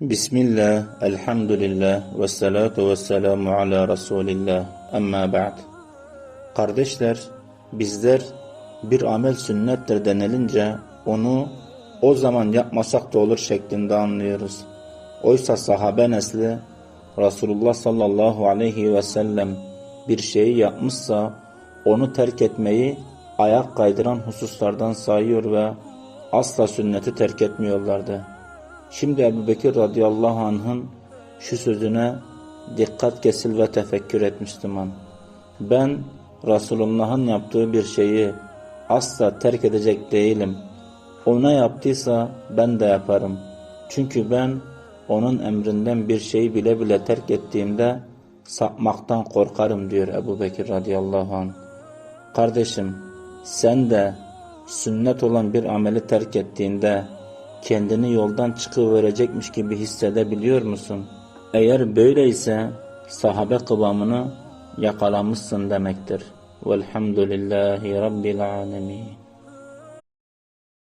Bismillah, elhamdülillah, ve salatu ve selamu ala Resulillah, amma ba'd. Kardeşler, bizler bir amel sünnettir denilince onu o zaman yapmasak da olur şeklinde anlıyoruz. Oysa sahabe nesli Resulullah sallallahu aleyhi ve sellem bir şeyi yapmışsa onu terk etmeyi ayak kaydıran hususlardan sayıyor ve asla sünneti terk etmiyorlardı. Şimdi Ebu Bekir radıyallahu anh'ın şu sözüne dikkat kesil ve tefekkür et Müslüman. Ben Resulullah'ın yaptığı bir şeyi asla terk edecek değilim. O ne yaptıysa ben de yaparım. Çünkü ben onun emrinden bir şeyi bile bile terk ettiğimde sapmaktan korkarım diyor Ebu Bekir radıyallahu anh. Kardeşim sen de sünnet olan bir ameli terk ettiğinde kendini yoldan çıkıverecekmiş gibi hissedebiliyor musun? Eğer böyleyse sahabe kıvamını yakalamışsın demektir. Velhamdülillahi Rabbil alemin.